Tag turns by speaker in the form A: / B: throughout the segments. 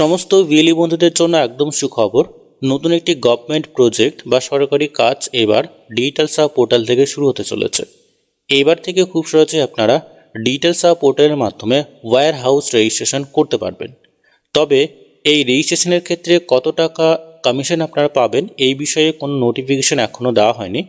A: সমস্ত ভিএলি বন্ধুদের জন্য একদম সুখবর, নতুন একটি গভর্নমেন্ট প্রজেক্ট বা সরকারি কাজ এবার ডিজিটাল সাহ পোর্টাল থেকে শুরু হতে চলেছে। এবার থেকে খুব সহজে আপনারা ডিজিটাল সাহ পোর্টালের মাধ্যমে ওয়্যার হাউস রেজিস্ট্রেশন করতে পারবেন। তবে এই রেজিস্ট্রেশনের ক্ষেত্রে কত টাকা কমিশন আপনারা পাবেন, এই বিষয়ে কোনো নোটিফিকেশন এখনও দেওয়া হয়নি।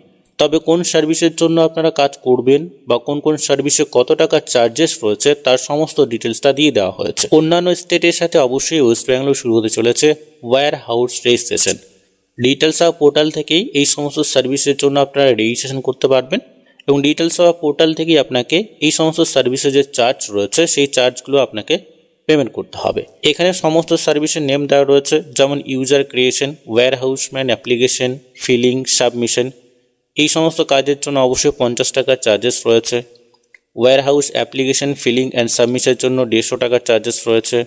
A: তবে কোন সার্ভিসের জন্য আপনারা কাজ করবেন বা কোন কোন সার্ভিসে কত টাকা চার্জেস রয়েছে তার সমস্ত ডিটেলসটা দিয়ে দেওয়া হয়েছে। অন্যান্য স্টেটের সাথে অবশ্যই ওয়েস্ট বেঙ্গলও শুরু হতে চলেছে warehouse registration details of portal থেকেই এই সমস্ত সার্ভিসের জন্য আপনারা রেজিস্ট্রেশন করতে পারবেন এবং ডিটেলস অফ পোর্টাল থেকেই আপনাকে এই সমস্ত সার্ভিসের যে চার্জ রয়েছে সেই চার্জগুলো আপনাকে পেমেন্ট করতে হবে। এখানে সমস্ত সার্ভিসের নেম দেওয়া রয়েছে, যেমন user creation warehouseman application filing submission এই সমস্ত কাজের জন্য অবশ্যই পঞ্চাশ টাকার চার্জেস রয়েছে। Warehouse application feeling and সাবমিশনের জন্য দেড়শো টাকার চার্জেস রয়েছে।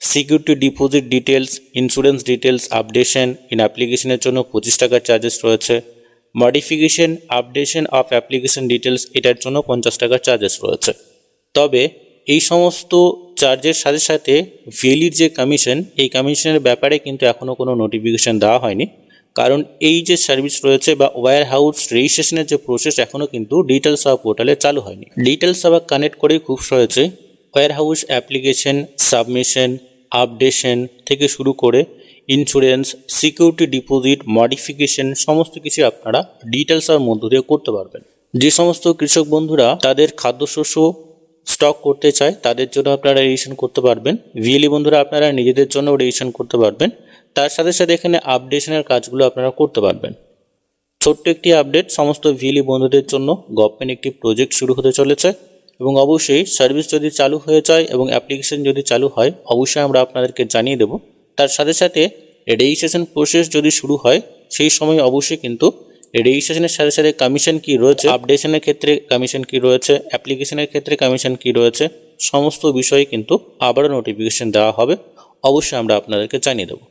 A: Security deposit details insurance details updation in অ্যাপ্লিকেশনের জন্য পঁচিশ টাকার চার্জেস রয়েছে। Modification updation of application details এটার জন্য পঞ্চাশ টাকার চার্জেস রয়েছে। তবে এই সমস্ত চার্জের সাথে সাথে ভ্যালির যে কমিশন এই কমিশনের ব্যাপারে কিন্তু এখনও কোনো নোটিফিকেশন দেওয়া হয়নি। কারণ এই যে সার্ভিস রয়েছে বা ওয়্যার হাউস রেজিস্ট্রেশনের যে প্রসেস এখনও কিন্তু ডিটেল সেবা পোর্টালে চালু হয়নি। ডিটেল সেবা কানেক্ট করে খুব সহজে warehouse application submission updation থেকে শুরু করে ইন্স্যুরেন্স সিকিউরিটি ডিপোজিট মডিফিকেশন সমস্ত কিছু আপনারা ডিটেল সেবার মধ্য দিয়ে করতে পারবেন। যে সমস্ত কৃষক বন্ধুরা তাদের খাদ্যশস্য স্টক করতে চায়, তাদের জন্য আপনারা রেজিস্ট্রেশন করতে পারবেন। ভিএলি বন্ধুরা আপনারা নিজেদের জন্য রেজিস্ট্রেশন করতে পারবেন। তার সাথে সাথে এখানে আপডেশনের কাজগুলো আপনারা করতে পারবেন। ছোট্ট একটি আপডেট সমস্ত ভিএলি বন্ধুদের জন্য গভর্নমেন্ট একটি প্রজেক্ট শুরু হতে চলেছে এবং অবশ্যই সার্ভিস যদি চালু হয়ে যায় এবং অ্যাপ্লিকেশন যদি চালু হয়, অবশ্যই আমরা আপনাদেরকে জানিয়ে দেব। তার সাথে সাথে রেজিস্ট্রেশন প্রসেস যদি শুরু হয়, সেই সময় অবশ্যই কিন্তু রেজিস্ট্রেশনের সাথে সাথে কমিশন কি রয়েছে। আপডেশনের ক্ষেত্রে কমিশন কি রয়েছে অ্যাপ্লিকেশনের ক্ষেত্রে কমিশন কি রয়েছে, সমস্ত বিষয়ে কিন্তু আবারও নোটিফিকেশন দেওয়া হবে। অবশ্যই আমরা আপনাদেরকে জানিয়ে দেবো।